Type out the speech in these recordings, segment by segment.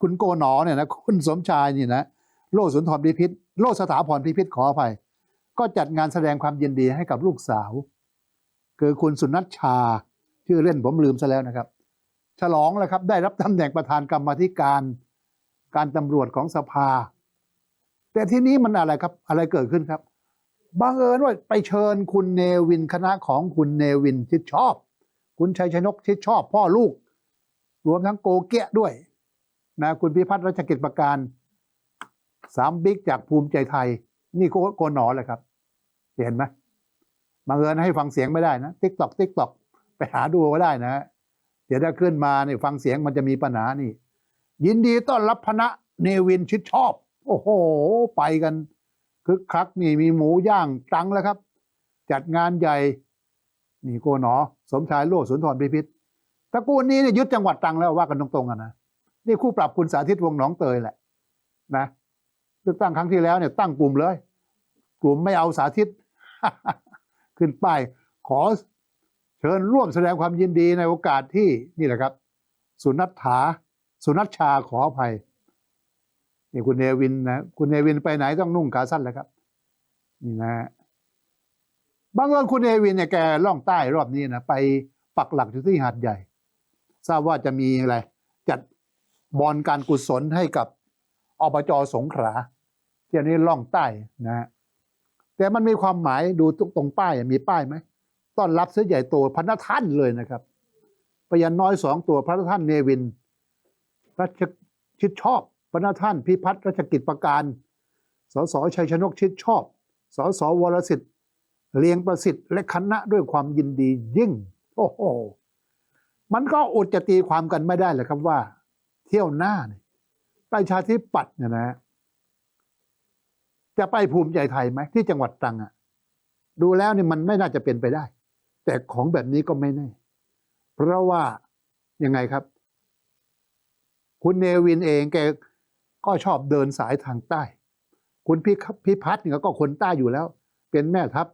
คุณโกหนอเนี่ยนะคุณสมชายนี่นะโลสุนทรพิพิธโลสถาพรพิพิธขออภัย ก็จัดงานแสดงความยินดีให้กับลูกสาว คือคุณสุนัชชา ชื่อเล่นผมลืมซะแล้วนะครับ ฉลองแล้วครับ ได้รับตำแหน่งประธานกรรมธิการ การตำรวจของสภา แต่ที่นี้มันอะไรครับอะไรเกิดขึ้นครับบังเอิญว่าไปเชิญคุณเนวินคณะของคุณเนวินชิดชอบ คุณชัยชนกชิดชอบพ่อลูก รวมทั้งโกเกะด้วย นะคุณพิพัฒน์รัชกิจประการสามบิ๊กจากภูมิใจไทย นี่โกโกหนอเลยครับ เห็นไหมบังเอิญให้ฟังเสียงไม่ได้นะติ๊กตอกติ๊กตอกไปหาดูก็ได้นะ เดี๋ยวถ้าขึ้นมาเนี่ยฟังเสียงมันจะมีปัญหานี่ ยินดีต้อนรับพนะเนวินชิดชอบ โอ้โห ไปกันคึกคักนี่มีหมูย่างตังแล้วครับ จัดงานใหญ่ นี่โกหนอ สมชายโลกสุนทรพิพิธตระกูลนี้เนี่ยยึดจังหวัดตังแล้วว่ากันตรงๆกันนะ นี่คู่ปรับคุณสาธิตวงหนองเตยแหละนะเลือกตั้งครั้งที่แล้วเนี่ยตั้งกลุ่มเลย กลุ่มไม่เอาสาธิต ขึ้นป้ายขอเชิญร่วมแสดงความยินดีในโอกาสที่นี่แหละครับ สุนัตถา สุนัชชาขออภัยนี่คุณเนวินนะคุณเนวินไปไหนต้องนุ่งขาสั้นแล้วครับ นี่นะบางเอิญคุณเนวินเนี่ยแกล่องใต้รอบนี้นะไปปักหลักอยู่ที่หาดใหญ่ ทราบว่าจะมีอะไร บอลการกุศลให้กับอบจสงขลาที่อันนี้ล่องใต้นะฮะแต่มันมีความหมายดูตรงตรงป้ายมีป้ายไหมต้อนรับเสื้อใหญ่โตพระนท่านเลยนะครับพยันน้อยสองตัวพระนท่านเนวินรัชชิดชอบพระนท่านพิพัฒน์รัชกิจประการสสชัยชนกชิดชอบสสวรสิทธิ์เลียงประสิทธิ์และคณะด้วยความยินดียิ่ง โอ้โหมันก็อดจะตีความกันไม่ได้เลยครับว่า ที่ยวหน้าเนี่ยประชาธิปัตย์เนี่ยนะ จะไปภูมิใจไทยไหมที่จังหวัดตรังอะดูแล้วเนี่ยมันไม่น่าจะเป็นไปได้ แต่ของแบบนี้ก็ไม่แน่ เพราะว่ายังไงครับ คุณเนวินเองแกก็ชอบเดินสายทางใต้ คุณพิคพิพัฒน์เนี่ยก็คนใต้อยู่แล้ว เป็นแม่ทัพ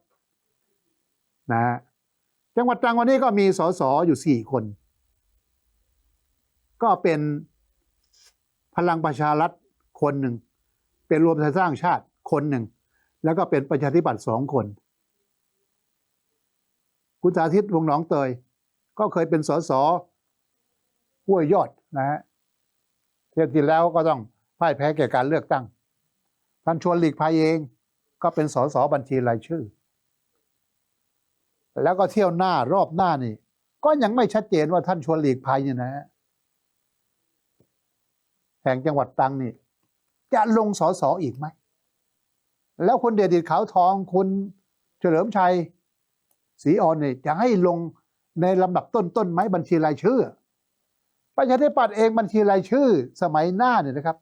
นะฮะจังหวัดตรังวันนี้ก็มีสสอยู่สี่คน ก็เป็น ลังประชารัฐคนหนึ่ง เป็นรวมไทยสร้างชาติคนหนึ่ง แล้วก็เป็นประชาธิปัตย์สองคน คุณสาธิตวงหนองเตย ก็เคยเป็นสสห้วยยอดนะฮะเทียบที่แล้วก็ต้องพ่ายแพ้แก่การเลือกตั้ง ท่านชวนหลีกภัยเองก็เป็นสสบัญชีรายชื่อ แล้วก็เที่ยวหน้ารอบหน้านี่ ก็ยังไม่ชัดเจนว่าท่านชวนหลีกภัยเนี่ยนะฮะ ห่งจังหวัดตรังนี่ จะลงสอสออีกไหม แล้วคนเดชดิตขาวทองคุณเฉลิมชัยศรีอ่อนเนี่ยจะให้ลงในลำดับต้นๆไหมบัญชีรายชื่อประชาธิปัตย์เองบัญชีรายชื่อ สมัยหน้าเนี่ยนะครับ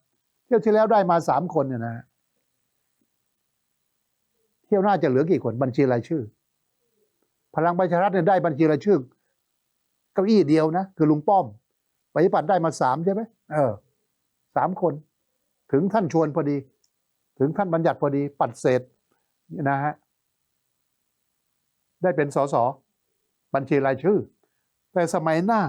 เที่ยวที่แล้วได้มาสามคนเนี่ยนะฮะเที่ยวหน้าจะเหลือกี่คนบัญชีรายชื่อ พลังประชารัฐเนี่ยได้บัญชีรายชื่อเก้าอี้เดียวนะ คือลุงป้อมประชาธิปัตย์ได้มาสามใช่ไหมเออ สามคน ถึงท่านชวนพอดี ถึงท่านบัญญัติพอดี ปัดเศษนี่นะฮะได้เป็นสสบัญชีรายชื่อ แต่สมัยหน้า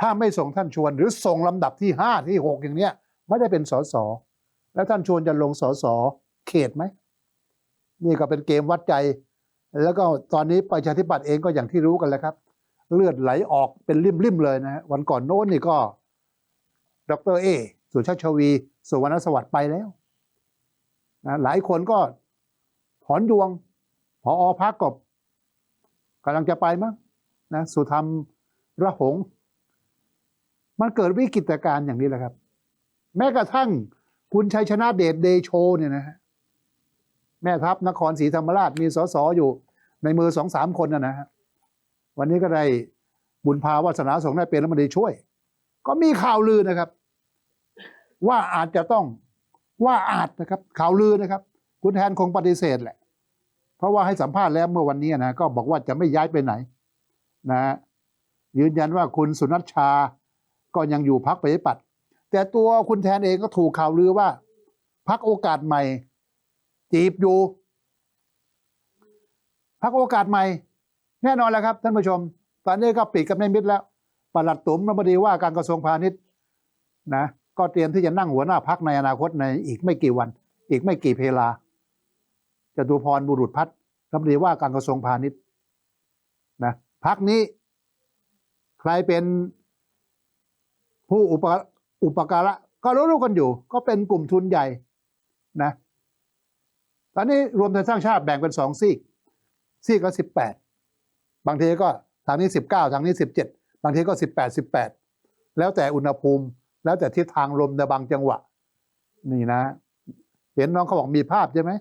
ถ้าไม่ส่งท่านชวน หรือส่งลำดับที่ห้าที่หกอย่างเนี้ย ไม่ได้เป็นสสแล้วท่านชวนจะลงสสเขตไหมนี่ก็เป็นเกมวัดใจ แล้วก็ตอนนี้ประชาธิปัตย์เองก็อย่างที่รู้กันแล้วครับ เลือดไหลออกเป็นริมๆเลยนะฮะวันก่อนโน้นนี่ก็ ดรเอสุชาติชวี สุวรรณสวัสดิ์ไปแล้วนะหลายคนก็ถอนดวงพออพักกบกำลังจะไปมั้งนะสุธรรมระหง มันเกิดวิกฤตการณ์อย่างนี้แหละครับ แม้กระทั่งคุณชัยชนะเดชเดโชเนี่ยนะฮะแม่ทัพนครศรีธรรมราชมีสสอยู่ในมือสองสามคนนะนะฮะวันนี้ก็ได้บุญพาวาสนาส่งได้เป็นรัฐมนตรีช่วย ก็มีข่าวลือนะครับ ว่าอาจจะต้องว่าอาจนะครับข่าวลือนะครับ คุณแทนคงปฏิเสธแหละ เพราะว่าให้สัมภาษณ์แล้วเมื่อวันนี้นะก็บอกว่าจะไม่ย้ายไปไหนนะฮะยืนยันว่าคุณสุนัชชาก็ยังอยู่พักประชาธิปัตย์แต่ตัวคุณแทนเองก็ถูกข่าวลือว่าพักโอกาสใหม่ จีบอยู่พักโอกาสใหม่ แน่นอนแล้วครับท่านผู้ชม ตอนนี้ก็ปิดกับในมิตรแล้วปลัดตุ๋มรัฐมนตรีว่าการกระทรวงพาณิชย์นะ ก็เตรียมที่จะนั่งหัวหน้าพักในอนาคตในอีกไม่กี่วัน อีกไม่กี่เพลาจตุพรบุรุษพัฒน์รัฐมนตรีว่าการกระทรวงพาณิชย์นะพักนี้ใครเป็นผู้อุปอุปการะก็รู้ๆกันอยู่ ก็เป็นกลุ่มทุนใหญ่นะตอนนี้รวมไทยสร้างชาติแบ่งเป็นสองซีก ซีกละสิบแปดบางทีก็ทางนี้สิบเก้าทางนี้สิบเจ็ดบางทีก็สิบแปดสิบแปดแล้วแต่อุณหภูมิ แล้วแต่ทิศทางลมในบางจังหวะ นี่นะ เห็นน้องเขาบอกมีภาพใช่ไหม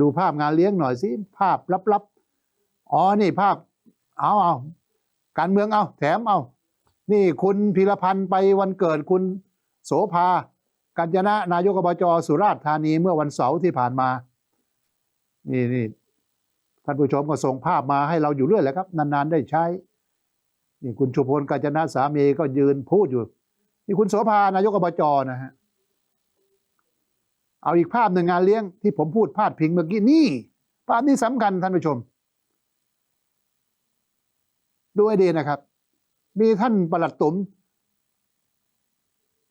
ดูภาพงานเลี้ยงหน่อยสิภาพลับๆอ๋อนี่ภาพ เอาเอาการเมืองเอาแถมเอานี่คุณพีรพันธ์ไปวันเกิดคุณโสภากัญจนะนายกอบจสุราษฎร์ธานีเมื่อวันเสาร์ที่ผ่านมา นี่นี่ท่านผู้ชมก็ส่งภาพมาให้เราอยู่เรื่อยแหละครับ นาน ๆ ได้ใช้ นี่คุณชุพลกัญจนะสามีก็ยืนพูดอยู่ นี่คุณโสภานายกอบจนะฮะเอาอีกภาพหนึ่งงานเลี้ยงที่ผมพูดพาดพิงเมื่อกี้นี่ ภาพนี้สำคัญท่านผู้ชม ดูให้ดีนะครับ มีท่านประหลัดตุ๋ม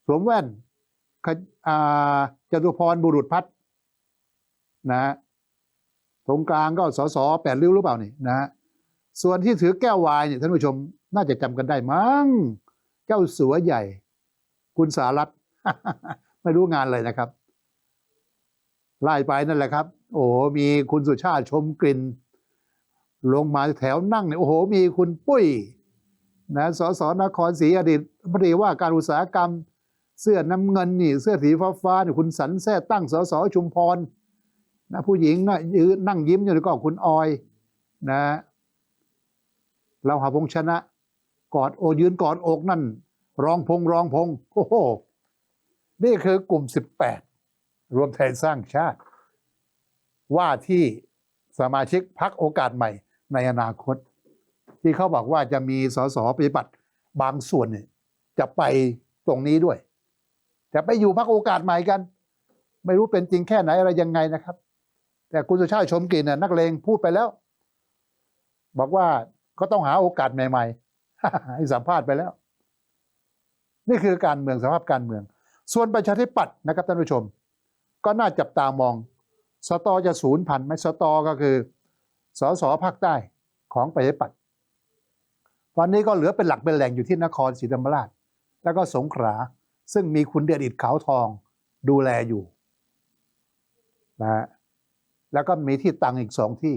สวมแว่นจตุพรบุรุษพัฒน์นะฮะตรงกลางก็สสแปดริ้วหรือเปล่านี่นะฮะส่วนที่ถือแก้ววายเนี่ยท่านผู้ชมน่าจะจำกันได้มั้งเจ้าสัวใหญ่ คุณสารัตไม่รู้งานเลยนะครับไล่ไปนั่นแหละครับ โอ้มีคุณสุชาติชมกลิ่น ลงมาแถวนั่งเนี่ยโอ้โห มีคุณปุ้ยนะสสนครศรีอดีตรัฐมนตรีว่าการอุตสาหกรรม เสื้อน้ำเงินนี่ เสื้อสีฟ้าฟ้านี่คุณสันแท้ตั้งสสชุมพรนะผู้หญิงนะยืนนั่งยิ้มอยู่นี่ก็คุณออยนะเราหาพงชนะ กอดโอยืนกอดอกนั่น รองพงษ์รองพงโอ้โหนี่คือกลุ่ม 18 รวมไทยสร้างชาติ ว่าที่สมาชิกพักโอกาสใหม่ในอนาคต ที่เขาบอกว่าจะมีสสปฏิบัติบางส่วนเนี่ยจะไปตรงนี้ด้วย จะไปอยู่พักโอกาสใหม่กัน ไม่รู้เป็นจริงแค่ไหนอะไรยังไงนะครับ แต่คุณสุชาติชมกลินน่ะนักเลงพูดไปแล้ว บอกว่าก็ต้องหาโอกาสใหม่ ๆ ให้สัมภาษณ์ไปแล้ว นี่คือการเมืองสภาพการเมือง ส่วนประชาธิปัตย์นะครับท่านผู้ชม ก็น่าจับตามอง สตจะศูนย์พันไหมสตก็คือสสภาคใต้ของประชาธิปัตย์ตอนนี้ก็เหลือเป็นหลักเป็นแหล่งอยู่ที่นครศรีธรรมราช แล้วก็สงขลาซึ่งมีคุณเดชอิดขาวทองดูแลอยู่นะฮะแล้วก็มีที่ตังอีกสองที่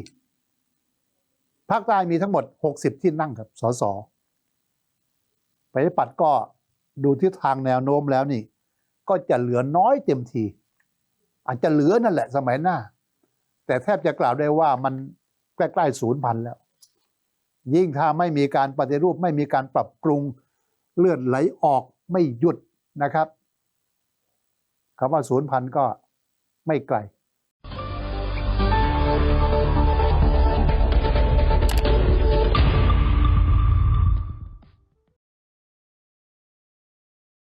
ภาคใต้มีทั้งหมด 60 ที่นั่งครับสสประชาธิปัตย์ก็ ดูทิศทางแนวโน้มแล้วนี่ ก็จะเหลือน้อยเต็มที อาจจะเหลือนั่นแหละสมัยหน้า แต่แทบจะกล่าวได้ว่ามันใกล้ๆศูนย์พันแล้ว ยิ่งถ้าไม่มีการปฏิรูปไม่มีการปรับปรุงเลือดไหลออกไม่หยุดนะครับคำว่าศูนย์พันก็ไม่ไกล